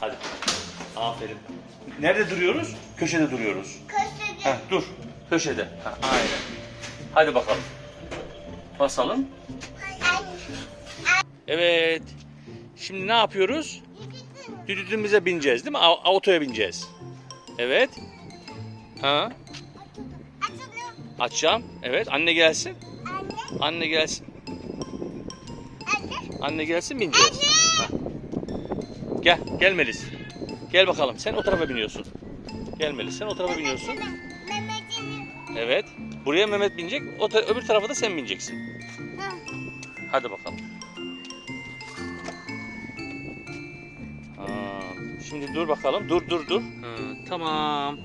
Hadi. Aferin. Nerede duruyoruz? Köşede duruyoruz. Köşede. Heh, dur. Köşede. Heh, aynen. Hadi bakalım. Basalım. Evet. Şimdi ne yapıyoruz? Düdüğümüze bineceğiz değil mi? A- Autoya bineceğiz. Evet. Ha? Açacağım. Evet. Anne gelsin. Anne. Anne gelsin. Anne. Anne gelsin bineceğiz. Ha. Gel. Gel Melis. Gel bakalım. Sen o tarafa biniyorsun. Gel Melis. Sen o tarafa biniyorsun. Evet. Buraya Mehmet binecek. O ta- öbür tarafa da sen bineceksin. Hadi bakalım. Aa, şimdi dur bakalım. Dur dur dur. Ha, tamam.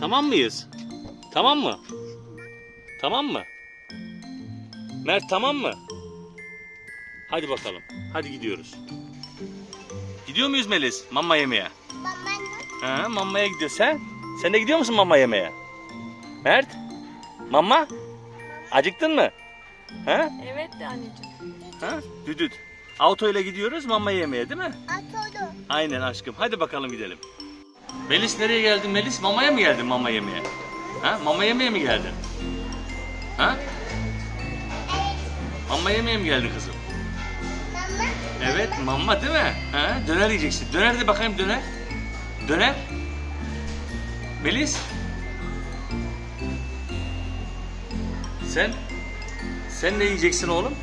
Tamam mıyız? Tamam mı? Tamam mı? Mert tamam mı? Hadi bakalım. Hadi gidiyoruz. Gidiyor muyuz Melis? Mama yemeye. Babanın. Ha, mamaya gidiyor sen. Sen de gidiyor musun mama yemeye? Mert? Mama? Acıktın mı? Ha? Evet de anneciğim. Ha? Düdüt. Auto ile gidiyoruz mama yemeye değil mi? Atıldı. Aynen aşkım. Hadi bakalım gidelim. Melis nereye geldin Melis? Mamaya mı geldin mama yemeye? Ha? Mama yemeye mi geldin? Ha? Mama yemeye mi geldin kızım? Evet mama değil mi? Ha? Döner yiyeceksin. Döner de bakayım döner. Döner. Melis. Sen? Sen ne yiyeceksin oğlum?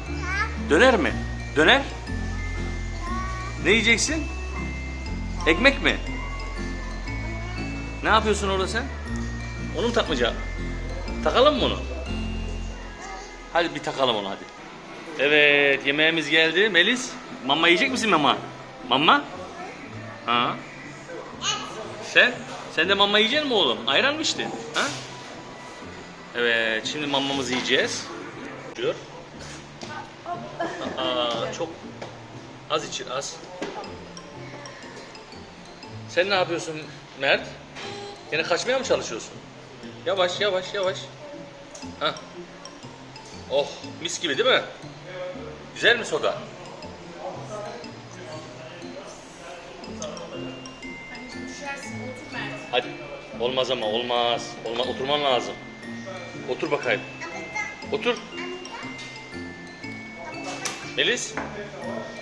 Döner mi? Döner? Ne yiyeceksin? Ekmek mi? Ne yapıyorsun orada sen? Onu mu takmayacağım? Takalım mı onu? Hadi bir takalım onu hadi. Evet yemeğimiz geldi. Melis mama yiyecek misin mama? Mama? Ha? Sen? Sen de mama yiyecek mi oğlum? Ayran mı içtin? Ha? Evet şimdi mamamızı yiyeceğiz. Diyor. Çok az için az. Sen ne yapıyorsun Mert? Yine kaçmaya mı çalışıyorsun? Yavaş yavaş yavaş. Ha. Oh mis gibi değil mi? Güzel mi soda? Hadi. Olmaz ama olmaz. Olmaz. Oturman lazım. Otur bakayım. Otur. Melis.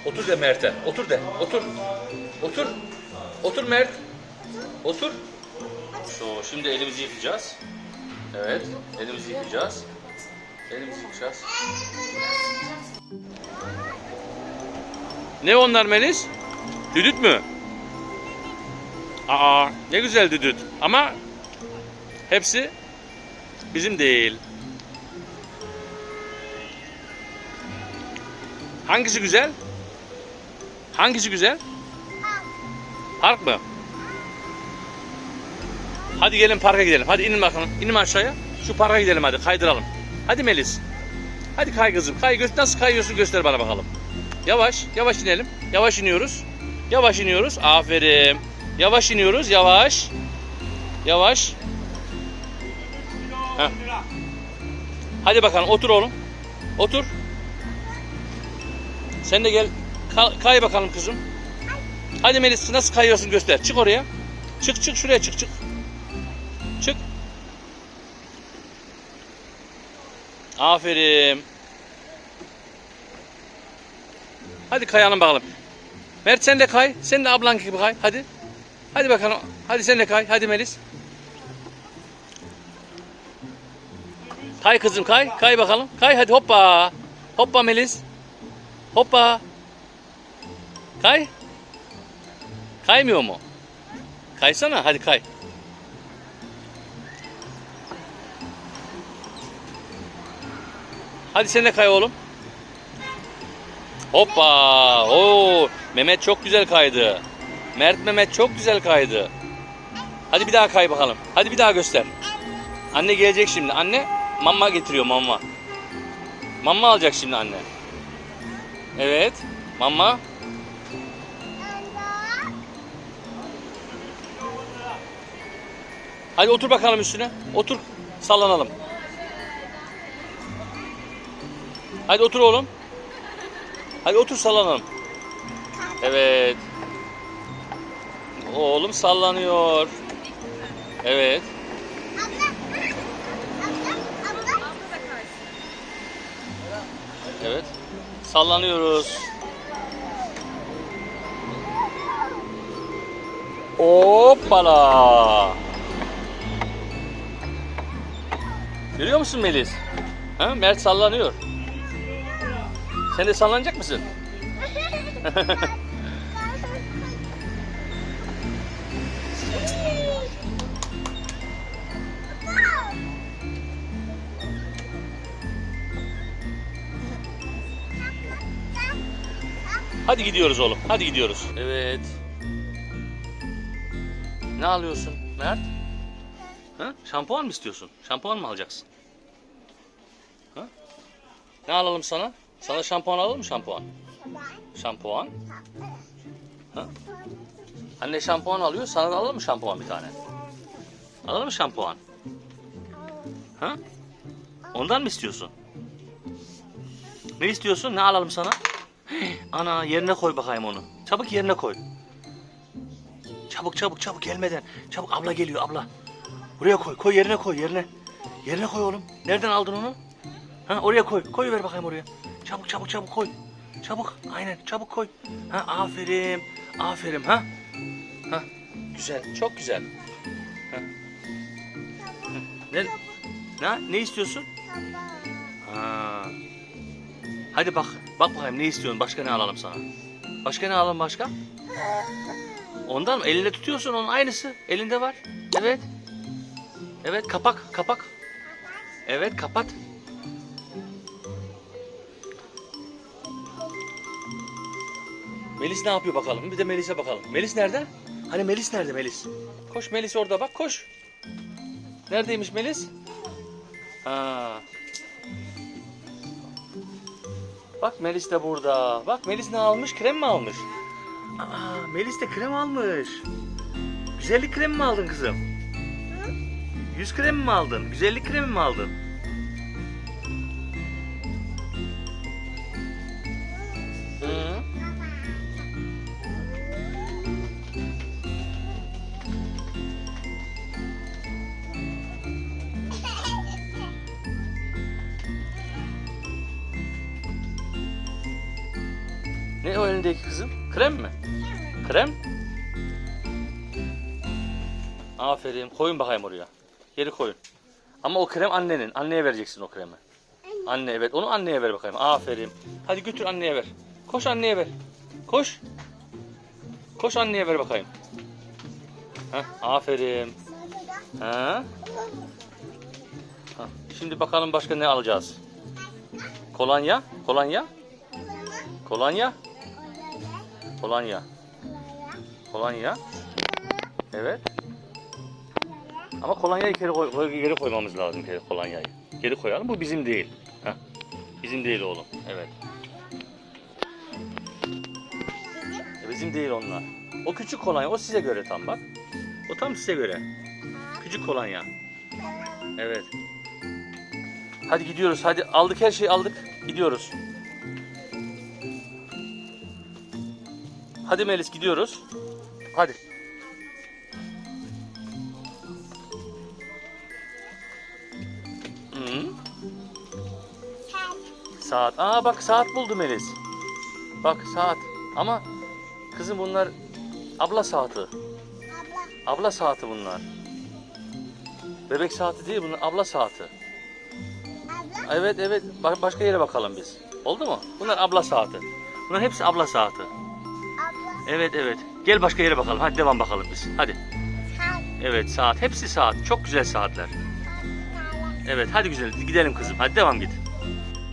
Otur de Mert'e. Otur de. Otur. Otur. Otur Mert. Otur. Şu, şimdi elimizi yıkayacağız. Evet. Elimizi yıkayacağız. Elimizi yıkayacağız. Ne onlar Melis? Düdüt mü? Aa ne güzel düdüt. Ama hepsi bizim değil. Hangisi güzel? Hangisi güzel? Park mı? Hadi gelin parka gidelim. Hadi inin bakalım. İnin aşağıya. Şu parka gidelim hadi kaydıralım. Hadi Melis. Hadi kay kızım. Kay. Gö- Nasıl kayıyorsun göster bana bakalım. Yavaş. Yavaş inelim. Yavaş iniyoruz. Yavaş iniyoruz. Aferin. Yavaş iniyoruz. Yavaş. Yavaş. Heh. Hadi bakalım otur oğlum. Otur. Sen de gel. Ka- kay bakalım kızım. Hadi Melis nasıl kayıyorsun göster. Çık oraya. Çık çık şuraya çık çık. Çık. Aferin. Hadi kayalım bakalım. Mert sen de kay. Sen de ablan gibi kay. Hadi. Hadi bakalım. Hadi sen de kay. Hadi Melis. Kay kızım kay. Kay bakalım. Kay hadi hoppa. Hoppa Melis. Hoppa. Kay. Kaymıyor mu? Kaysana hadi kay. Hadi sen de kay oğlum. Hoppa. Oo, Mehmet çok güzel kaydı. Mert Mehmet çok güzel kaydı. Hadi bir daha kay bakalım. Hadi bir daha göster. Anne gelecek şimdi. Anne mama getiriyor mama. Mama alacak şimdi anne. Evet. Mama. Hadi otur bakalım üstüne. Otur. Sallanalım. Hadi otur oğlum. Hadi otur sallanalım. Evet. Oğlum sallanıyor. Evet. Evet. Sallanıyoruz. Hoppala. Görüyor musun Melis? Ha, Mert sallanıyor. Sen de sallanacak mısın? Hadi gidiyoruz oğlum. Hadi gidiyoruz. Evet. Ne alıyorsun Mert? Ha? Şampuan mı istiyorsun? Şampuan mı alacaksın? Ha? Ne alalım sana? Sana şampuan alalım mı şampuan? Şampuan. Ha? Anne şampuan alıyor. Sana da alalım mı şampuan bir tane? Alalım mı şampuan? Ha? Ondan mı istiyorsun? Ne istiyorsun? Ne alalım sana? Ana yerine koy bakayım onu. Çabuk yerine koy. Çabuk çabuk çabuk gelmeden. Çabuk abla geliyor abla. Buraya koy. Koy yerine koy yerine. Yerine koy oğlum. Nereden aldın onu? Ha oraya koy. Koy ver bakayım oraya. Çabuk çabuk çabuk koy. Çabuk. Aynen çabuk koy. Ha aferin. Aferin ha. Ha. Güzel. Çok güzel. Ha. Ne? Ne? Ne istiyorsun? Ha. Hadi bak. Bak bakayım ne istiyorsun? Başka ne alalım sana? Başka ne alalım başka? Ondan mı? Elinde tutuyorsun onun aynısı. Elinde var. Evet. Evet kapak kapak. Evet kapat. Melis ne yapıyor bakalım? Bir de Melis'e bakalım. Melis nerede? Hani Melis nerede Melis? Koş Melis orada bak koş. Neredeymiş Melis? Ha. Bak Melis de burada. Bak Melis ne almış? Krem mi almış? Aa, Melis de krem almış. Güzellik kremi mi aldın kızım? Yüz kremi mi aldın? Güzellik kremi mi aldın? Ne o elindeki kızım? Krem mi? Krem? Aferin. Koyun bakayım oraya. Geri koyun. Ama o krem annenin. Anneye vereceksin o kremi. Anne evet. Onu anneye ver bakayım. Aferin. Hadi götür anneye ver. Koş anneye ver. Koş. Koş anneye ver bakayım. Heh, aferin. Ha? Ha, Şimdi bakalım başka ne alacağız. Kolonya. Kolonya. Kolonya. Kolonya. Kolonya. Evet. Ama kolonyayı geri, koy, geri koymamız lazım geri. Geri koyalım. Bu bizim değil. Heh. Bizim değil oğlum. Evet. E, Bizim değil onlar. O küçük kolonya. O size göre tam bak. O tam size göre. Küçük kolonya. Evet. Hadi gidiyoruz. Hadi aldık her şeyi aldık. Gidiyoruz. Hadi Melis gidiyoruz. Hadi. Hı? Saat. Aa bak saat buldu Melis. Bak saat. Ama kızım bunlar abla saati. Abla. Abla saati bunlar. Bebek saati değil bunlar abla saati. Abla. Evet evet Ba- başka yere bakalım biz. Oldu mu? Bunlar abla saati. Bunlar hepsi abla saati. Evet evet. Gel başka yere bakalım. Hadi devam bakalım biz. Hadi. Saat. Evet saat. Hepsi saat. Çok güzel saatler. Evet hadi güzel. Gidelim kızım. Hadi devam git.